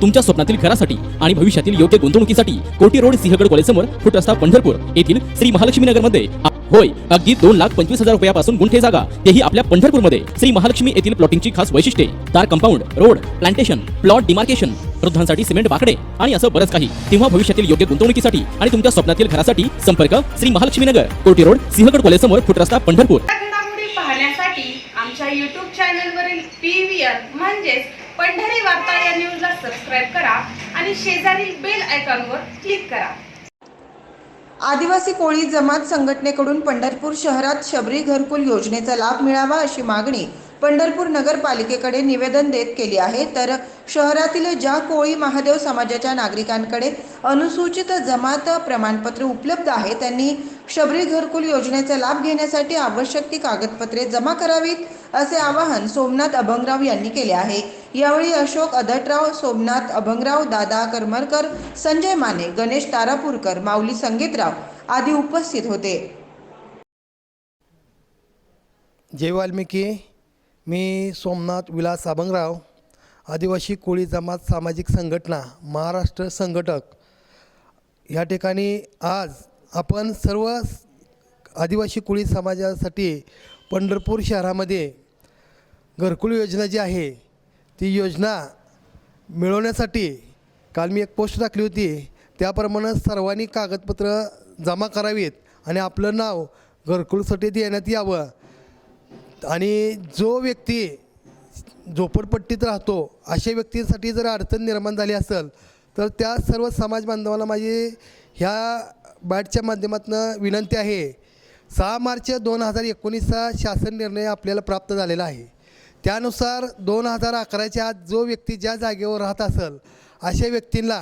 तुमच्या स्वप्नातील घरासाठी आणि भविष्यातील योग्य गुंतवणुकीसाठी कोटी रोड सिंहगड कॉलेज समोर फुट रस्ता पंढरपूर येथील श्री महालक्ष्मी नगरमध्ये होय अगदी दोन लाख पंचवीस हजार रुपयापासून गुंठे जागा. तेही आपल्या पंढरपूरमध्ये. श्री महालक्ष्मी येथील प्लॉटिंगची खास वैशिष्ट्ये. तार compound road plantation plot demarcation वृद्धांसाठी सिमेंट बाकडे आणि असं बरंच काही. तेव्हा भविष्यातील योग्य गुंतवणुकीसाठी आणि तुमच्या स्वप्नातील घरासाठी संपर्क श्री महालक्ष्मी नगर. कोटी रोड सिंहगड कॉलेज समोर फुट रस्ता पंढरपूर पाहण्यासाठी आमच्या युट्यूब चॅनल वरील पीव्हीआर म्हणजेच पंढरी वार्ता या न्यूजला सबस्क्राईब करा आणि शेजारील बेल आयकॉनवर क्लिक करा. आदिवासी कोळी जमात संघटनेकडून पंढरपूर शहरात शबरी घरकुल योजनेचा लाभ मिळावा अशी मागणी पंढरपूर नगरपालिकेकडे निवेदन देत केली आहे. तर शहरातील ज्या कोळी महादेव समाजाच्या नागरिकांकडे अनुसूचित जमात प्रमाणपत्र उपलब्ध आहे त्यांनी शबरी घरकुल योजनेचा लाभ घेण्यासाठी आवश्यक ती कागदपत्रे जमा करावीत असे आवाहन सोमनाथ अभंगराव यांनी केले आहे. यावेळी अशोक अधटराव सोमनाथ अभंगराव दादा करमरकर संजय माने गणेश तारापूरकर माऊली संगीतराव आदी उपस्थित होते. जय वाल्मिकी. मी सोमनाथ विलास अभंगराव आदिवासी कोळी जमात सामाजिक संघटना महाराष्ट्र संघटक. या ठिकाणी आज आपण सर्व आदिवासी कोळी समाजासाठी पंढरपूर शहरामध्ये घरकुल योजना जी आहे ती योजना मिळवण्यासाठी काल मी एक पोस्ट टाकली होती. त्याप्रमाणे सर्वांनी कागदपत्र जमा करावीत आणि आपलं नाव घरकुलसाठी देण्यात यावं. आणि जो व्यक्ती झोपडपट्टीत राहतो अशा व्यक्तींसाठी जर अडचण निर्माण झाली असेल तर त्या सर्व समाज बांधवाला माझी ह्या बॅटच्या माध्यमातून विनंती आहे. सहा मार्च दोन हजार एकोणीसचा शासन निर्णय आपल्याला प्राप्त झालेला आहे. त्यानुसार दोन हजार अकराच्या आत जो व्यक्ती ज्या जागेवर राहत असेल अशा व्यक्तींना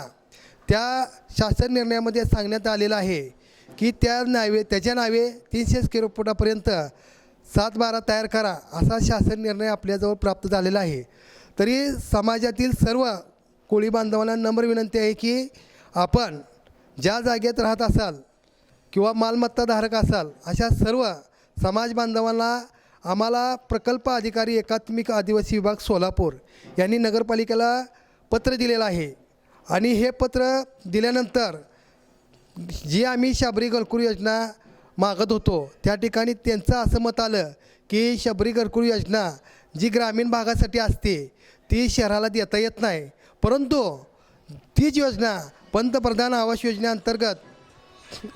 त्या शासन निर्णयामध्ये सांगण्यात आलेलं आहे की त्या नावे त्याच्या नावे तीनशे स्क्वेअर फुटापर्यंत सात बारा तयार करा असा शासन निर्णय आपल्याजवळ प्राप्त झालेला आहे. तरी समाजातील सर्व कोळी बांधवांना नम्र विनंती आहे की आपण ज्या जागेत राहत असाल किंवा मालमत्ताधारक असाल अशा सर्व समाज बांधवांना आम्हाला प्रकल्प अधिकारी एकात्मिक आदिवासी विभाग सोलापूर यांनी नगरपालिकेला पत्र दिलेलं आहे. आणि हे पत्र दिल्यानंतर जी आम्ही शाबरी घरकुल योजना मागत होतो त्या ठिकाणी त्यांचं असं मत आलं की शबरी घरकुल योजना जी ग्रामीण भागासाठी असते ती शहराला देता येत नाही. परंतु तीच योजना पंतप्रधान आवास योजनेअंतर्गत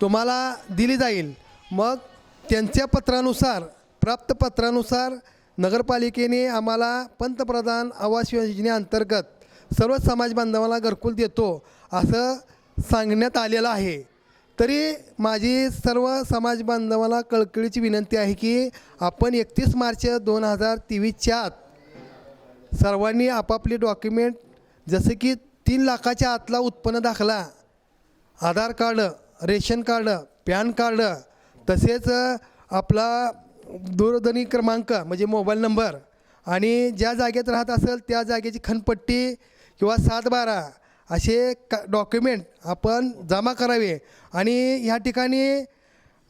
तुम्हाला दिली जाईल. मग त्यांच्या पत्रानुसार प्राप्त पत्रानुसार नगरपालिकेने आम्हाला पंतप्रधान आवास योजनेअंतर्गत सर्व समाज बांधवांना घरकुल देतो असं सांगण्यात आलेलं आहे. तरी माझी सर्व समाज बांधवाला कळकळीची विनंती आहे की आपण एकतीस मार्च दोन हजार तेवीसच्या आत सर्वांनी आपापले डॉक्युमेंट जसे की तीन लाखाच्या आतला उत्पन्न दाखला Aadhaar card ration card PAN card तसेच आपला दूरध्वनी क्रमांक म्हणजे मोबाईल नंबर आणि ज्या जागेत राहत असेल त्या जागेची खनपट्टी किंवा सात बारा असे का डॉक्युमेंट आपण जमा करावे. आणि ह्या ठिकाणी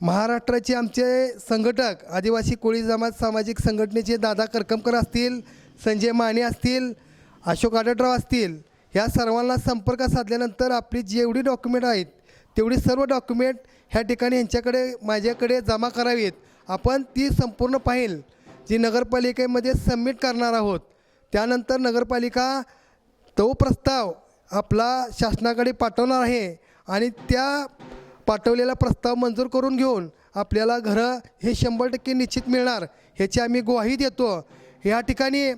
महाराष्ट्राचे आमचे संघटक आदिवासी कोळी जमात सामाजिक संघटनेचे दादा करकमकर असतील संजय माने असतील अशोक आडटराव असतील ह्या सर्वांना संपर्क साधल्यानंतर आपली जेवढी डॉक्युमेंट आहेत तेवढी सर्व डॉक्युमेंट ह्या ठिकाणी यांच्याकडे माझ्याकडे जमा करावीत. आपण ती संपूर्ण पाहिल जी नगरपालिकेमध्ये सबमिट करणार आहोत. त्यानंतर नगरपालिका तो प्रस्ताव आपला शासनाकडे पाठवणार आहे आणि त्या पाठवलेला प्रस्ताव मंजूर करून घेऊन आपल्याला घरं हे शंभर टक्के निश्चित मिळणार ह्याची आम्ही ग्वाही देतो. ह्या ठिकाणी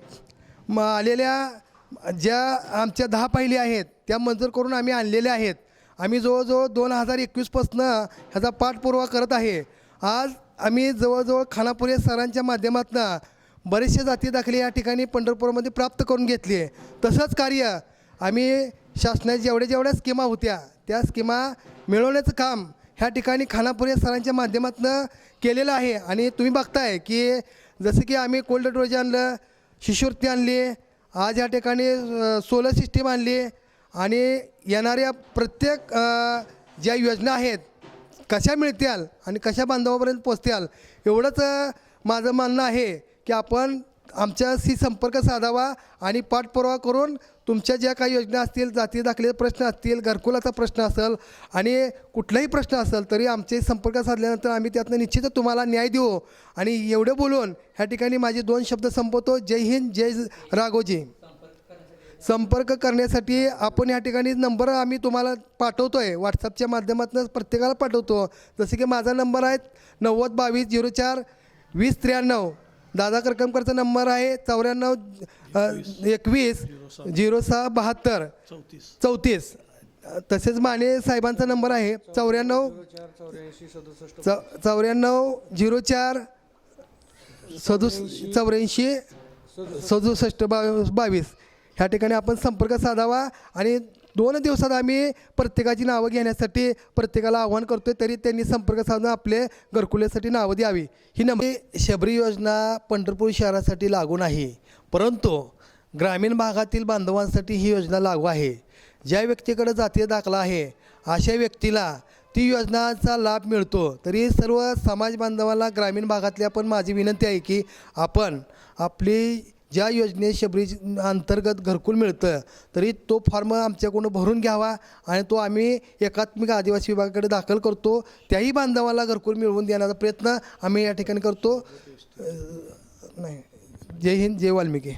म आलेल्या ज्या आमच्या दहा पहिली आहेत त्या मंजूर करून आम्ही आणलेल्या आहेत. आम्ही जवळजवळ दोन हजार एकवीसपासून ह्याचा पाठपुरावा करत आहे. आज आम्ही जवळजवळ खानापुरे सरांच्या माध्यमातून बरेचसे जाती दाखले या ठिकाणी पंढरपूरमध्ये प्राप्त करून घेतली आहे. तसंच कार्य आम्ही शासनाच्या जेवढ्या जेवढ्या स्कीमा होत्या त्या स्कीमा मिळवण्याचं काम ह्या ठिकाणी खानापुरे सरांच्या माध्यमातून केलेलं आहे. आणि तुम्ही बघताय की जसं की आम्ही कोल्ड स्टोरेज आणलं शिष्यवृत्ती आणली आज या ठिकाणी सोलर सिस्टीम आणली आणि येणाऱ्या प्रत्येक ज्या योजना आहेत कशा मिळत्याल आणि कशा बांधवापर्यंत पोचत्याल एवढंच माझं म्हणणं आहे की आपण आमच्याशी संपर्क साधावा आणि पाठपुरावा करून तुमच्या ज्या काही योजना असतील जाती दाखले प्रश्न असतील घरकुलाचा प्रश्न असेल आणि कुठलाही प्रश्न असेल तरी आमचे संपर्क साधल्यानंतर आम्ही त्यातनं निश्चितच तुम्हाला न्याय देऊ. आणि एवढं बोलून ह्या ठिकाणी माझे दोन शब्द संपवतो. जय हिंद जय राघोजी. संपर्क करण्यासाठी आपण या ठिकाणी नंबर आम्ही तुम्हाला पाठवतो आहे व्हॉट्सअपच्या माध्यमातून प्रत्येकाला पाठवतो. जसे की माझा नंबर आहे नव्वद बावीस झिरो चार वीस त्र्याण्णव. दादा करकमकरचा नंबर आहे चौऱ्याण्णव एकवीस झिरो सहा बहात्तर. चौतीस. तसेच माने साहेबांचा नंबर आहे चौऱ्याण्णव चौ चौऱ्याण्णव झिरो चार सदुस चौऱ्याऐंशी सदुसष्ट बा बावीस. ह्या ठिकाणी आपण संपर्क साधावा आणि दोन दिवसात आम्ही प्रत्येकाची नावं घेण्यासाठी प्रत्येकाला आव्हान आहे तरी त्यांनी संपर्क साधून आपले घरकुलेसाठी नावं द्यावी. ही नंबर शबरी योजना पंढरपूर शहरासाठी लागू नाही परंतु ग्रामीण भागातील बांधवांसाठी ही योजना लागू आहे. ज्या व्यक्तीकडे जातीय दाखला आहे अशा व्यक्तीला ती योजनाचा लाभ मिळतो. तरी सर्व समाज बांधवाला ग्रामीण भागातल्या पण माझी विनंती आहे की आपण आपली ज्या योजने शबरी अंतर्गत घरकुल मिळतं तरी तो फॉर्म आमच्याकडून भरून घ्यावा आणि तो आम्ही एकात्मिक आदिवासी विभागाकडे दाखल करतो. त्याही बांधवाला घरकुल मिळवून देण्याचा प्रयत्न आम्ही या ठिकाणी करतो. नाही. जय हिंद जय वाल्मिकी.